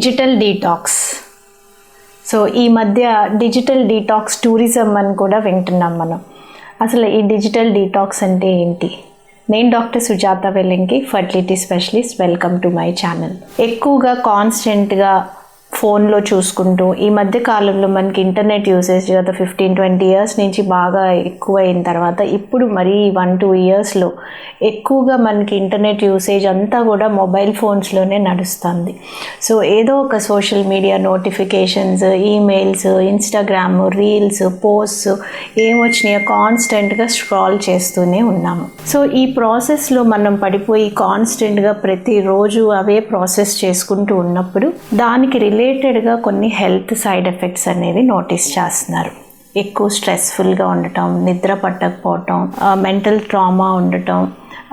Digital detox so ఈ మధ్య digital detox tourism అని కూడా వింటున్నాం మనం. అసలు ఈ డిజిటల్ డీటాక్స్ అంటే ఏంటి? నేను doctor Sujatha Vellinki fertility specialist welcome to my channel ఎక్కువగా కాన్స్టెంట్గా ఫోన్లో చూసుకుంటూ ఈ మధ్య కాలంలో మనకి ఇంటర్నెట్ యూసేజ్ గత ఫిఫ్టీన్ ట్వంటీ ఇయర్స్ నుంచి బాగా ఎక్కువ అయిన తర్వాత ఇప్పుడు మరీ వన్ టూ ఇయర్స్లో ఎక్కువగా మనకి ఇంటర్నెట్ యూసేజ్ అంతా కూడా మొబైల్ ఫోన్స్లోనే నడుస్తుంది. సో ఏదో ఒక social media notifications emails Instagram reels posts ఏమొచ్చినాయో కాన్స్టెంట్గా స్క్రాల్ చేస్తూనే ఉన్నాము. సో ఈ ప్రాసెస్లో మనం పడిపోయి కాన్స్టెంట్గా ప్రతిరోజు అవే ప్రాసెస్ చేసుకుంటూ ఉన్నప్పుడు దానికి రిలేటెడ్గా కొన్ని హెల్త్ సైడ్ ఎఫెక్ట్స్ అనేవి నోటీస్ చేస్తున్నారు. ఎక్కువ స్ట్రెస్ఫుల్గా ఉండటం నిద్ర పట్టకపోవటం మెంటల్ ట్రామా ఉండటం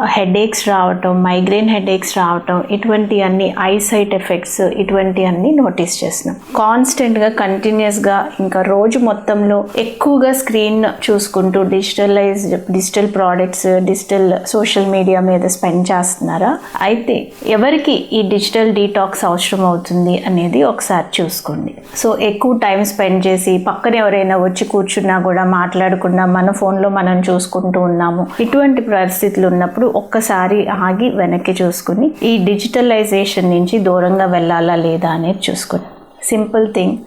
హెడేక్స్ రావటం మైగ్రేన్ హెడేక్స్ రావటం ఇటువంటి అన్ని ఐసైట్ ఎఫెక్ట్స్ ఇటువంటి అన్ని నోటీస్ చేస్తున్నాం. కాన్స్టెంట్గా కంటిన్యూస్గా ఇంకా రోజు మొత్తంలో ఎక్కువగా స్క్రీన్ చూసుకుంటూ digitalise digital products digital social media మీద స్పెండ్ చేస్తున్నారా? అయితే ఎవరికి ఈ డిజిటల్ డీటాక్స్ అవసరం అవుతుంది అనేది ఒకసారి చూసుకోండి. సో ఎక్కువ టైం స్పెండ్ చేసి పక్కన ఎవరైనా వచ్చి కూర్చున్నా కూడా మాట్లాడకుండా మన ఫోన్లో మనం చూసుకుంటూ ఉన్నాము. ఇటువంటి పరిస్థితులు ఉన్నప్పుడు ఒక్కసారి ఆగి వెనక్కి చూసుకుని ఈ డిజిటలైజేషన్ నుంచి దూరంగా వెళ్ళాలా లేదా అనేది చూసుకుని. Simple thing.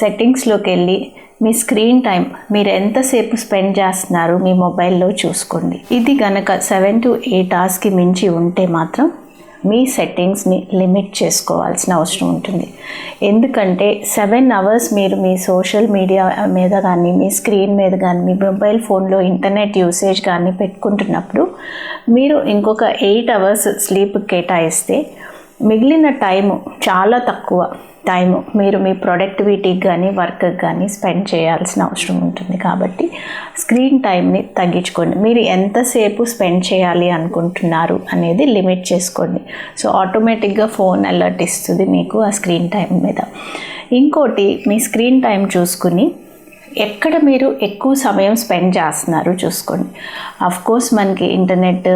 సెట్టింగ్స్లోకి వెళ్ళి మీ స్క్రీన్ టైం మీరు ఎంతసేపు స్పెండ్ చేస్తున్నారు మీ మొబైల్లో చూసుకోండి. ఇది కనుక సెవెన్ టు ఎయిట్ అవర్స్కి మించి ఉంటే మాత్రం మీ సెట్టింగ్స్ని లిమిట్ చేసుకోవాల్సిన అవసరం ఉంటుంది. ఎందుకంటే సెవెన్ అవర్స్ మీరు మీ సోషల్ మీడియా మీద కానీ మీ స్క్రీన్ మీద కానీ మీ మొబైల్ ఫోన్లో ఇంటర్నెట్ యూసేజ్ కానీ పెట్టుకుంటున్నప్పుడు మీరు ఇంకొక ఎయిట్ అవర్స్ స్లీప్ కేటాయిస్తే మిగిలిన టైము చాలా తక్కువ టైము. మీరు మీ ప్రొడక్టివిటీకి కానీ వర్క్కి కానీ స్పెండ్ చేయాల్సిన అవసరం ఉంటుంది కాబట్టి స్క్రీన్ టైంని తగ్గించుకోండి. మీరు ఎంతసేపు స్పెండ్ చేయాలి అనుకుంటున్నారు అనేది లిమిట్ చేసుకోండి. సో ఆటోమేటిక్గా ఫోన్ అలర్ట్ ఇస్తుంది మీకు ఆ స్క్రీన్ టైం మీద. ఇంకోటి మీ స్క్రీన్ టైం చూసుకుని ఎక్కడ మీరు ఎక్కువ సమయం స్పెండ్ చేస్తున్నారు చూసుకోండి. కోర్స్ మనకి ఇంటర్నెట్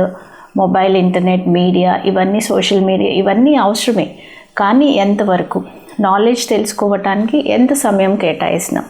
మొబైల్ ఇంటర్నెట్ మీడియా ఇవన్నీ సోషల్ మీడియా ఇవన్నీ అవసరమే. కానీ ఎంతవరకు నాలెడ్జ్ తెలుసుకోవటానికి ఎంత సమయం కేటాయిస్తున్నాం?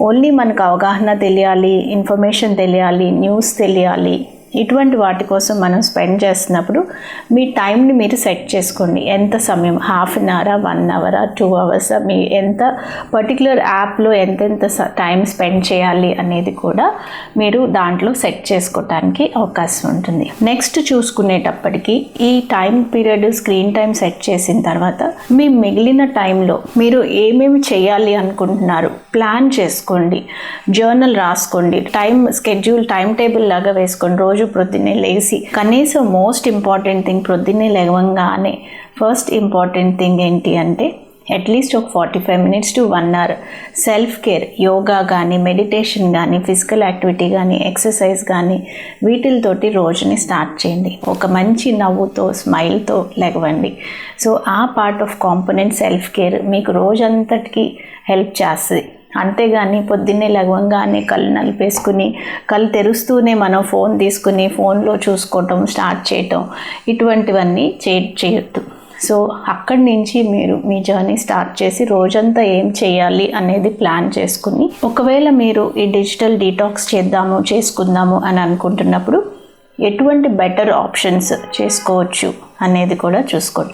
ఓన్లీ మనకు అవగాహన తెలియాలి ఇన్ఫర్మేషన్ తెలియాలి న్యూస్ తెలియాలి ఇటువంటి వాటి కోసం మనం స్పెండ్ చేస్తున్నప్పుడు మీ టైంని మీరు సెట్ చేసుకోండి. ఎంత సమయం? హాఫ్ అన్ అవరా? వన్ అవరా? Two hours? మీ ఎంత పర్టికులర్ యాప్లో ఎంతెంత టైం స్పెండ్ చేయాలి అనేది కూడా మీరు దాంట్లో సెట్ చేసుకోవటానికి అవకాశం ఉంటుంది. నెక్స్ట్ చూసుకునేటప్పటికి ఈ time period screen time set చేసిన తర్వాత మీ మిగిలిన టైంలో మీరు ఏమేమి చేయాలి అనుకుంటున్నారు? ప్లాన్ చేసుకోండి. జర్నల్ రాసుకోండి. టైం స్కెడ్యూల్ టైం టేబుల్ లాగా వేసుకోండి. రోజు ప్రొద్దున్నే లేచి కనీసం మోస్ట్ ఇంపార్టెంట్ థింగ్ ప్రొద్దున్నే లేవంగానే ఫస్ట్ ఇంపార్టెంట్ థింగ్ ఏంటి అంటే అట్లీస్ట్ ఒక forty five minutes to one hour self care yoga కానీ మెడిటేషన్ కానీ ఫిజికల్ యాక్టివిటీ కానీ ఎక్సర్సైజ్ కానీ వీటితోటి రోజుని స్టార్ట్ చేయండి. ఒక మంచి నవ్వుతో స్మైల్తో లెగవండి సో ఆ part of component self care మీకు రోజంతటికి హెల్ప్ చేస్తుంది. అంతేగాని పొద్దున్నే లగవంగానే కళ్ళు నలిపేసుకుని కళ్ళు తెరుస్తూనే మనం ఫోన్ తీసుకుని ఫోన్లో చూసుకోవటం స్టార్ట్ చేయటం ఇటువంటివన్నీ చే చేయొద్దు. సో అక్కడి నుంచి మీరు మీ జర్నీ స్టార్ట్ చేసి రోజంతా ఏం చేయాలి అనేది ప్లాన్ చేసుకుని ఒకవేళ మీరు ఈ డిజిటల్ డీటాక్స్ చేద్దాము చేసుకుందాము అని అనుకుంటున్నప్పుడు ఎటువంటి బెటర్ ఆప్షన్స్ చేసుకోవచ్చు అనేది కూడా చూసుకోండి.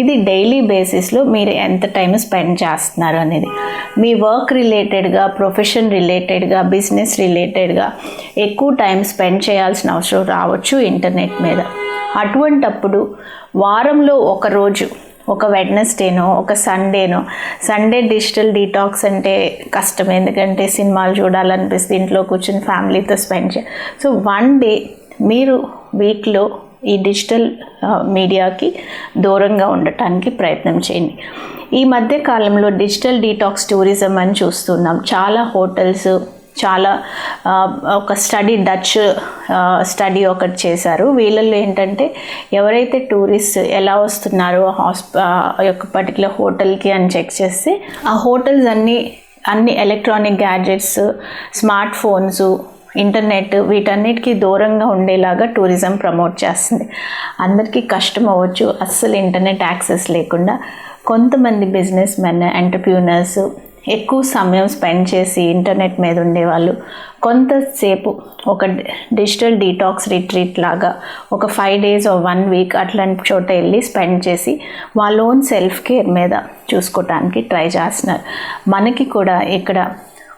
ఇది డైలీ బేసిస్లో మీరు ఎంత టైం స్పెండ్ చేస్తున్నారు అనేది. మీ వర్క్ రిలేటెడ్గా ప్రొఫెషన్ రిలేటెడ్గా బిజినెస్ రిలేటెడ్గా ఎక్కువ టైం స్పెండ్ చేయాల్సిన అవసరం రావచ్చు ఇంటర్నెట్ మీద. అటువంటప్పుడు వారంలో ఒకరోజు ఒక వెడ్నెస్డేనో ఒక సండేనో సండే డిజిటల్ డీటాక్స్ అంటే కష్టం. ఎందుకంటే సినిమాలు చూడాలనిపిస్తే ఇంట్లో కూర్చొని ఫ్యామిలీతో స్పెండ్ చేయాలి సో వన్ డే మీరు వీక్లో ఈ డిజిటల్ మీడియాకి దూరంగా ఉండటానికి ప్రయత్నం చేయండి. ఈ మధ్య కాలంలో డిజిటల్ డీటాక్స్ టూరిజం అని చూస్తున్నాం. చాలా హోటల్స్ చాలా ఒక స్టడీ డచ్ స్టడీ ఒకటి చేశారు. వీళ్ళల్లో ఏంటంటే ఎవరైతే టూరిస్ట్ ఎలా వస్తున్నారో హాస్ప యొక్క పర్టికులర్ హోటల్కి అని చెక్ చేస్తే ఆ హోటల్స్ అన్నీ అన్ని electronic gadgets smart phones internet వీటన్నిటికీ దూరంగా ఉండేలాగా టూరిజం ప్రమోట్ చేస్తుంది. అందరికీ కష్టం అవ్వచ్చు అస్సలు ఇంటర్నెట్ యాక్సెస్ లేకుండా. కొంతమంది బిజినెస్ మెన్ ఎంటర్ప్యూనర్స్ ఎక్కువ సమయం స్పెండ్ చేసి ఇంటర్నెట్ మీద ఉండేవాళ్ళు. కొంతసేపు ఒక డిజిటల్ డీటాక్స్ రిట్రీట్ లాగా ఒక ఫైవ్ డేస్ వన్ వీక్ అట్లాంటి చోట వెళ్ళి స్పెండ్ చేసి వాళ్ళ ఓన్ సెల్ఫ్ కేర్ మీద చూసుకోవటానికి ట్రై చేస్తున్నారు. మనకి కూడా ఇక్కడ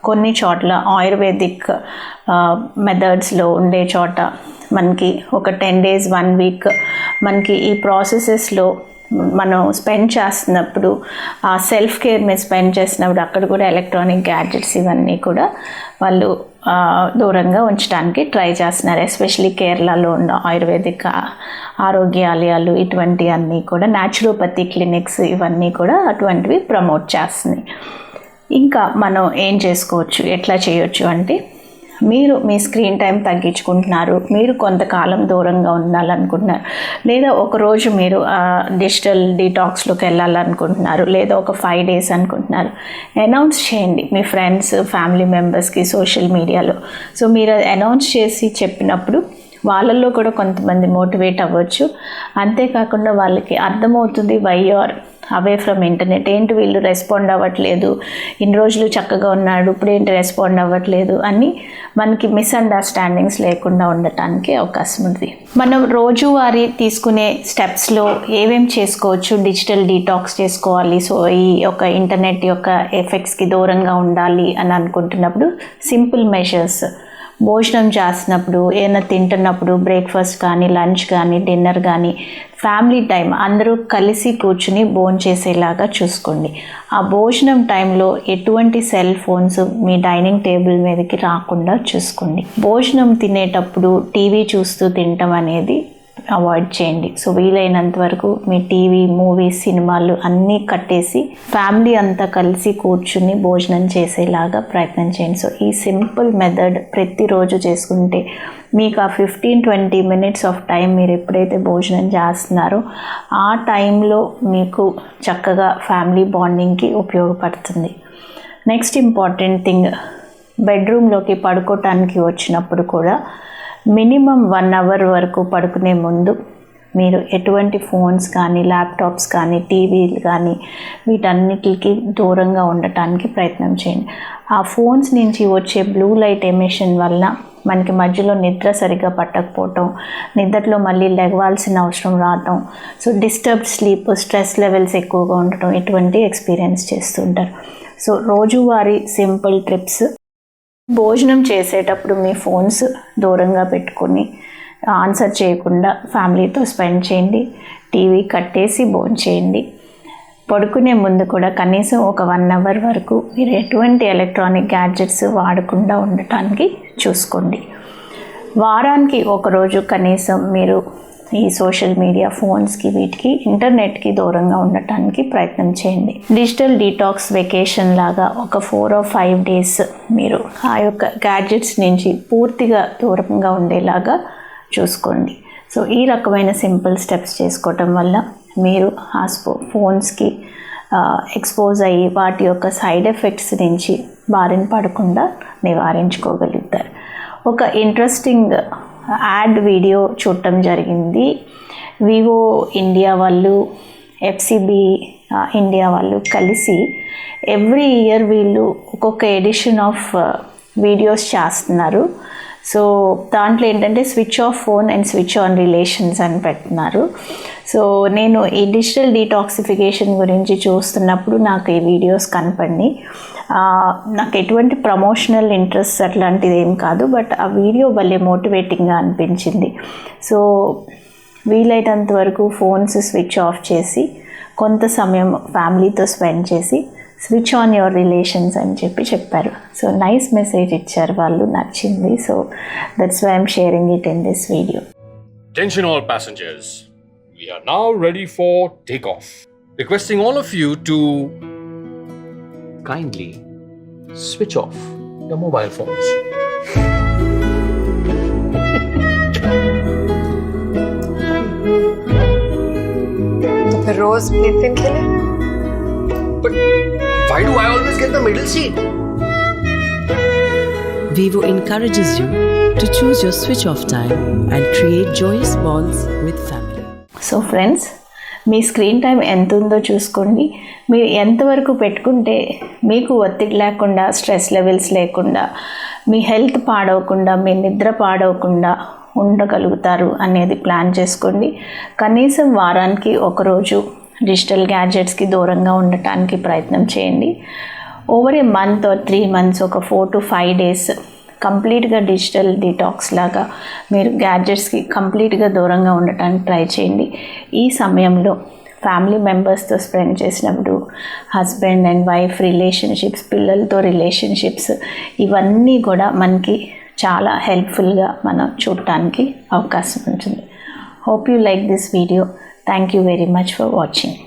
కొన్ని చోట్ల ఆయుర్వేదిక్ మెథడ్స్లో ఉండే చోట మనకి ఒక టెన్ డేస్ వన్ వీక్ మనకి ఈ ప్రాసెసెస్లో మనం స్పెండ్ చేస్తున్నప్పుడు ఆ సెల్ఫ్ కేర్ మీద స్పెండ్ చేసినప్పుడు అక్కడ కూడా ఎలక్ట్రానిక్ గ్యాడ్జెట్స్ ఇవన్నీ కూడా వాళ్ళు దూరంగా ఉంచడానికి ట్రై చేస్తున్నారు. ఎస్పెషలీ కేరళలో ఉన్న ఆయుర్వేదిక్ ఆరోగ్యాలయాలు ఇటువంటి అన్నీ కూడా న్యాచురోపతి క్లినిక్స్ ఇవన్నీ కూడా అటువంటివి ప్రమోట్ చేస్తున్నాయి. ఇంకా మనం ఏం చేసుకోవచ్చు ఎట్లా చేయొచ్చు అంటే మీరు మీ స్క్రీన్ టైం తగ్గించుకుంటున్నారు మీరు కొంతకాలం దూరంగా ఉండాలనుకుంటున్నారు లేదా ఒకరోజు మీరు డిజిటల్ డీటాక్స్లోకి వెళ్ళాలనుకుంటున్నారు లేదా ఒక ఫైవ్ డేస్ అనుకుంటున్నారు అనౌన్స్ చేయండి మీ ఫ్రెండ్స్ ఫ్యామిలీ మెంబర్స్కి సోషల్ మీడియాలో. సో మీరు అనౌన్స్ చేసి చెప్పినప్పుడు వాళ్ళల్లో కూడా కొంతమంది మోటివేట్ అవ్వచ్చు. అంతేకాకుండా వాళ్ళకి అర్థమవుతుంది why are away from internet ఏంటి వీళ్ళు రెస్పాండ్ అవ్వట్లేదు? ఇన్ని రోజులు చక్కగా ఉన్నాడు ఇప్పుడు ఏంటి రెస్పాండ్ అవ్వట్లేదు అని మనకి మిస్అండర్స్టాండింగ్స్ లేకుండా ఉండటానికి అవకాశం ఉంది. మనం రోజువారీ తీసుకునే స్టెప్స్లో ఏమేం చేసుకోవచ్చు? డిజిటల్ డీటాక్స్ చేసుకోవాలి. సో ఈ యొక్క ఇంటర్నెట్ యొక్క ఎఫెక్ట్స్కి దూరంగా ఉండాలి అని అనుకుంటున్నప్పుడు సింపుల్ మెషర్స్ భోజనం చేస్తున్నప్పుడు ఏదైనా తింటున్నప్పుడు బ్రేక్ఫాస్ట్ కానీ లంచ్ కానీ డిన్నర్ కానీ ఫ్యామిలీ టైం అందరూ కలిసి కూర్చుని భోజనం చేసేలాగా చూసుకోండి. ఆ భోజనం టైంలో ఎటువంటి సెల్ ఫోన్స్ మీ డైనింగ్ టేబుల్ మీదకి రాకుండా చూసుకోండి. భోజనం తినేటప్పుడు టీవీ చూస్తూ తినటం అనేది అవాయిడ్ చేయండి. సో వీలైనంత వరకు మీ టీవీ మూవీస్ సినిమాలు అన్నీ కట్టేసి ఫ్యామిలీ అంతా కలిసి కూర్చుని భోజనం చేసేలాగా ప్రయత్నం చేయండి. సో ఈ సింపుల్ మెథడ్ ప్రతిరోజు చేసుకుంటే మీకు ఆ fifteen twenty minutes of time మీరు ఎప్పుడైతే భోజనం చేస్తున్నారో ఆ టైంలో మీకు చక్కగా ఫ్యామిలీ బాండింగ్కి ఉపయోగపడుతుంది. నెక్స్ట్ ఇంపార్టెంట్ థింగ్ బెడ్రూమ్లోకి పడుకోవటానికి వచ్చినప్పుడు కూడా మినిమం వన్ అవర్ వరకు పడుకునే ముందు మీరు ఎటువంటి ఫోన్స్ కానీ ల్యాప్టాప్స్ కానీ టీవీలు కానీ వీటన్నిటికి దూరంగా ఉండటానికి ప్రయత్నం చేయండి. ఆ ఫోన్స్ నుంచి వచ్చే బ్లూ లైట్ ఎమిషన్ వల్ల మనకి మధ్యలో నిద్ర సరిగ్గా పట్టకపోవటం నిద్రలో మళ్ళీ లెగవాల్సిన అవసరం రావటం so disturb sleep stress levels ఎక్కువగా ఉండటం ఇటువంటి ఎక్స్పీరియన్స్ చేస్తుంటారు సో రోజువారీ సింపుల్ ట్రిప్స్ భోజనం చేసేటప్పుడు మీ ఫోన్స్ దూరంగా పెట్టుకొని ఆన్సర్ చేయకుండా ఫ్యామిలీతో స్పెండ్ చేయండి. టీవీ కట్టేసి భోజనం చేయండి. పడుకునే ముందు కూడా కనీసం ఒక వన్ అవర్ వరకు మీరు ఎటువంటి ఎలక్ట్రానిక్ గ్యాడ్జెట్స్ వాడకుండా ఉండటానికి చూసుకోండి. వారానికి ఒకరోజు కనీసం మీరు ఈ సోషల్ మీడియా ఫోన్స్కి వీటికి ఇంటర్నెట్కి దూరంగా ఉండటానికి ప్రయత్నం చేయండి. డిజిటల్ డీటాక్స్ వెకేషన్ లాగా ఒక ఫోర్ ఆర్ ఫైవ్ డేస్ మీరు ఆ యొక్క గ్యాడ్జెట్స్ నుంచి పూర్తిగా దూరంగా ఉండేలాగా చూసుకోండి. సో ఈ రకమైన సింపుల్ స్టెప్స్ చేసుకోవటం వల్ల మీరు ఆ స్పో ఫోన్స్కి ఎక్స్పోజ్ అయ్యి వాటి యొక్క సైడ్ ఎఫెక్ట్స్ నుంచి బారిన పడకుండా నివారించుకోగలుగుతారు. ఒక ఇంట్రెస్టింగ్ యాడ్ వీడియో చూడటం జరిగింది. వివో ఇండియా వాళ్ళు ఎఫ్సిబి ఇండియా వాళ్ళు కలిసి ఎవ్రీ ఇయర్ వీళ్ళు ఒక్కొక్క ఎడిషన్ ఆఫ్ వీడియోస్ చేస్తున్నారు. సో దాంట్లో ఏంటంటే switch off phone and switch on relations అని పెడుతున్నారు సో నేను ఈ డిజిటల్ డీటాక్సిఫికేషన్ గురించి చూస్తున్నప్పుడు నాకు ఈ వీడియోస్ కనపడి నాకు ఎటువంటి ప్రమోషనల్ ఇంట్రెస్ట్ అట్లాంటిది ఏం కాదు బట్ ఆ వీడియో భలే మోటివేటింగ్గా అనిపించింది. సో వీలైనంత వరకు ఫోన్స్ స్విచ్ ఆఫ్ చేసి కొంత సమయం ఫ్యామిలీతో స్పెండ్ చేసి స్విచ్ ఆన్ యువర్ రిలేషన్స్ అని చెప్పి చెప్పారు. సో నైస్ మెసేజ్ ఇచ్చారు వాళ్ళు నచ్చింది. So that's why I'm sharing it in this video. Attention all passengers. We are now ready for takeoff. Requesting all of you to kindly switch off your mobile phones. तो फिर रोज नितिन खेले But why do I always get the middle seat? Vivo encourages you to choose your switch off time and create joyous bonds with family. So friends me screen time ఎంత ఉందో చూసుకోండి. మీరు ఎంతవరకు పెట్టుకుంటే మీకు ఒత్తిడి లేకుండా స్ట్రెస్ లెవెల్స్ లేకుండా మీ హెల్త్ పాడవకుండా మీ నిద్ర పాడవకుండా ఉండగలుగుతారు అనేది ప్లాన్ చేసుకోండి. కనీసం వారానికి ఒకరోజు డిజిటల్ గ్యాడ్జెట్స్కి దూరంగా ఉండటానికి ప్రయత్నం చేయండి. Over a month or three months ఒక ఫోర్ టు ఫైవ్ డేస్ కంప్లీట్గా డిజిటల్ డిటాక్స్ లాగా మీరు గ్యాడ్జెట్స్కి కంప్లీట్గా దూరంగా ఉండటానికి ట్రై చేయండి. ఈ సమయంలో ఫ్యామిలీ మెంబర్స్తో స్పెండ్ చేసినప్పుడు హస్బెండ్ అండ్ వైఫ్ రిలేషన్షిప్స్ పిల్లలతో రిలేషన్షిప్స్ ఇవన్నీ కూడా మనకి చాలా హెల్ప్ఫుల్గా మనం చూడటానికి అవకాశం ఉంటుంది. Hope you like this video thank you very much for watching